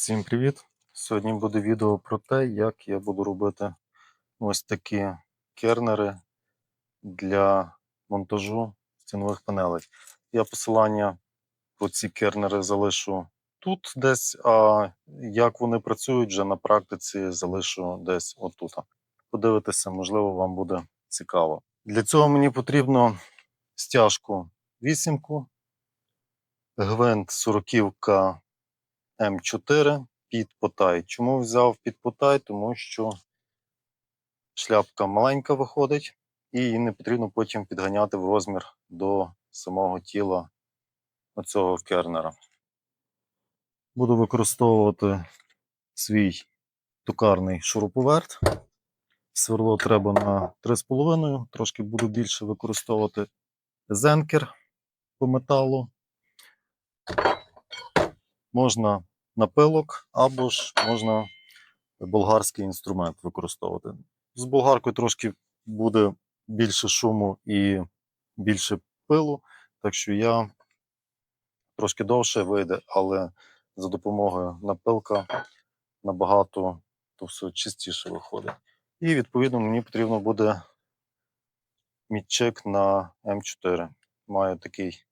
Всім привіт! Сьогодні буде відео про те, як я буду робити ось такі кернери для монтажу стінових панелей. Я посилання по ці кернери залишу тут десь, а як вони працюють вже на практиці, залишу десь отут. Подивитися, можливо, вам буде цікаво. Для цього мені потрібно стяжку вісімку, гвинт сороківка М4 під потай. Чому взяв під потай? Тому що шляпка маленька виходить, і її не потрібно потім підганяти в розмір до самого тіла оцього кернера. Буду використовувати свій токарний шуруповерт. Сверло треба на 3,5, трошки буду більше використовувати зенкер по металу. Можна напилок, або ж можна болгарський інструмент використовувати. З болгаркою трошки буде більше шуму і більше пилу, так що я трошки довше вийде, але за допомогою напилка набагато то все чистіше виходить. І відповідно мені потрібно буде мітчик на М4. Маю такий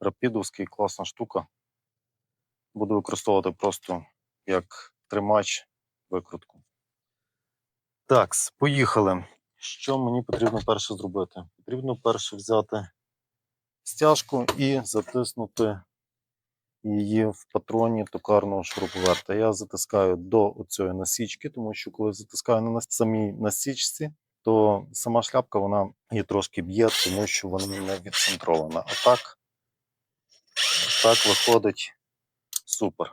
рапідовський, класна штука буду використовувати просто як тримач викрутку. Так, поїхали. Що мені потрібно перше зробити? Потрібно перше взяти стяжку і затиснути її в патроні токарного шуруповерта. Я затискаю до цієї насічки, тому що коли затискаю на самій насічці, то сама шляпка вона її трошки б'є, тому що вона не відцентрована. А так, так виходить Супер.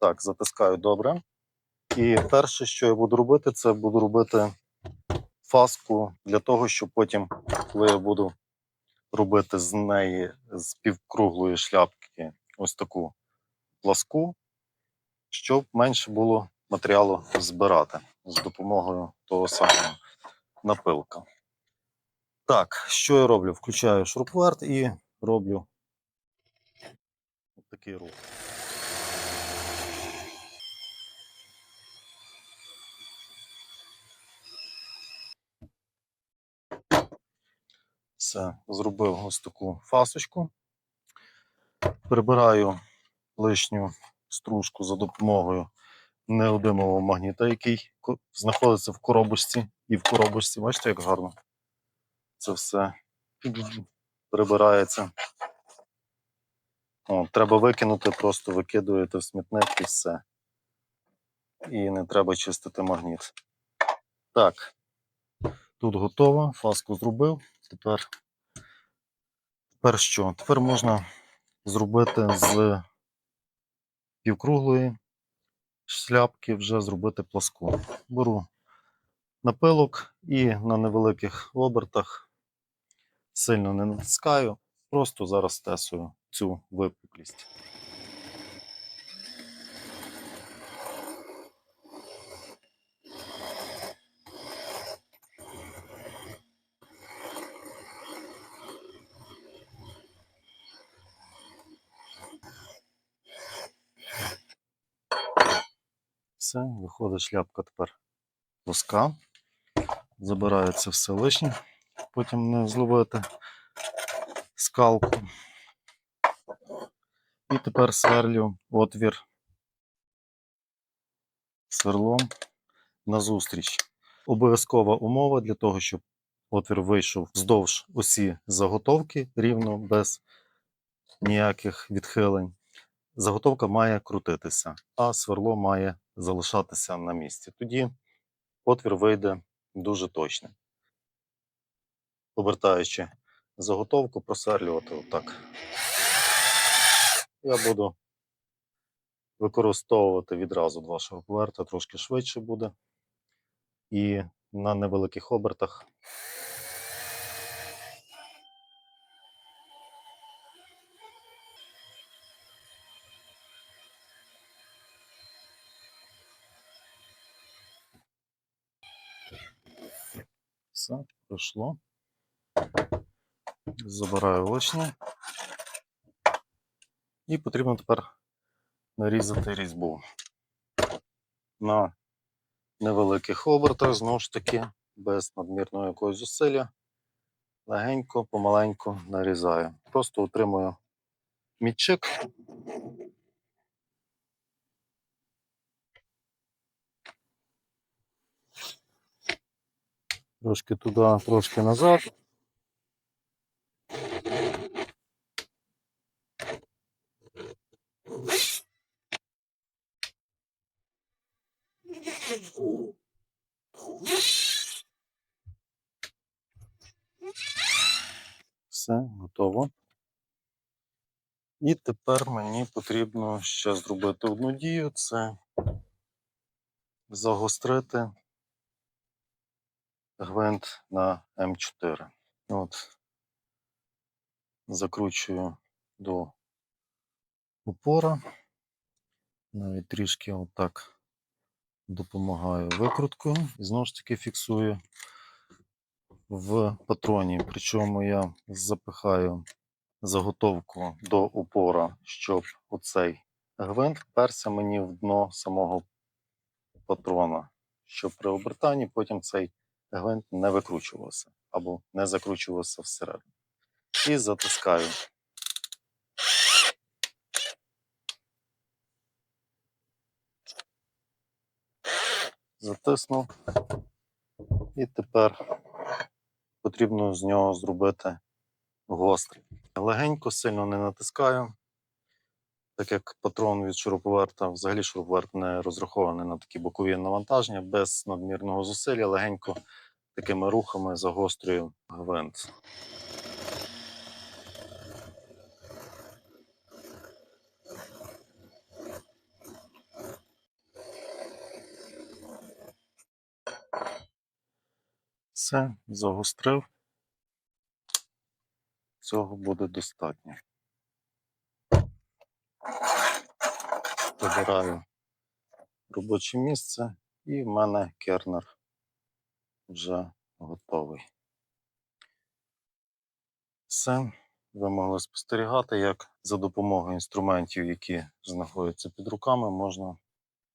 Так, затискаю добре. І перше, що я буду робити, це буду робити фаску для того, щоб потім, коли я буду робити з неї з півкруглої шляпки ось таку пласку, щоб менше було матеріалу збирати з допомогою того самого напилка. Так, що я роблю? Включаю шуруповерт і роблю такий рух. Все, зробив ось таку фасочку. Прибираю лишню стружку за допомогою неодимового магніта, який знаходиться в коробочці і в коробочці. Бачите, як гарно це все прибирається. О, треба викинути, просто викидуєте в смітник і все. І не треба чистити магніт. Так, тут готово, фаску зробив. Тепер, тепер що? Тепер можна зробити з півкруглої шляпки, вже зробити пласку. Беру напилок і на невеликих обертах сильно не натискаю, просто зараз тесую цю випуклість. Все, виходить шляпка тепер плоска. Забираю це все лишнє, потім не зловити скалку. І тепер сверлю отвір сверлом назустріч. Обов'язкова умова для того, щоб отвір вийшов вздовж осі заготовки рівно без ніяких відхилень. Заготовка має крутитися, а сверло має залишатися на місці. Тоді отвір вийде дуже точним. Повертаючи заготовку, просверлювати отак. Я буду використовувати відразу два шуруповерта, трошки швидше буде. І на невеликих обертах все пройшло. Забираю лишнє. І потрібно тепер нарізати різьбу. на невеликих обертах, знову ж таки, без надмірного якогось зусилля. Легенько, помаленьку нарізаю. Просто утримую мітчик. Трошки туди, трошки назад. Все, готово. І тепер мені потрібно ще зробити одну дію: це загострити гвинт на М4. От. Закручую до упора. Навіть трішки отак допомагаю викруткою. І знову ж таки фіксую в патроні. Причому я запихаю заготовку до упора, щоб оцей гвинт вперся мені в дно самого патрона, щоб при обертанні потім цей гвинт не викручувався або не закручувався всередину. І затискаю. Затиснув. І тепер потрібно з нього зробити гострий. Легенько, сильно не натискаю, так як патрон від шуруповерта, взагалі шуруповерт не розрахований на такі бокові навантаження, без надмірного зусилля, легенько такими рухами загострюю гвинт. Все, загострив. Цього буде достатньо. Вибираю робоче місце, і в мене кернер вже готовий. Все, ви могли спостерігати, як за допомогою інструментів, які знаходяться під руками, можна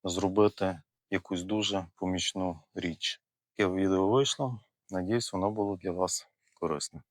зробити якусь дуже помічну річ. Яке відео вийшло. Надіюсь, воно було для вас корисне.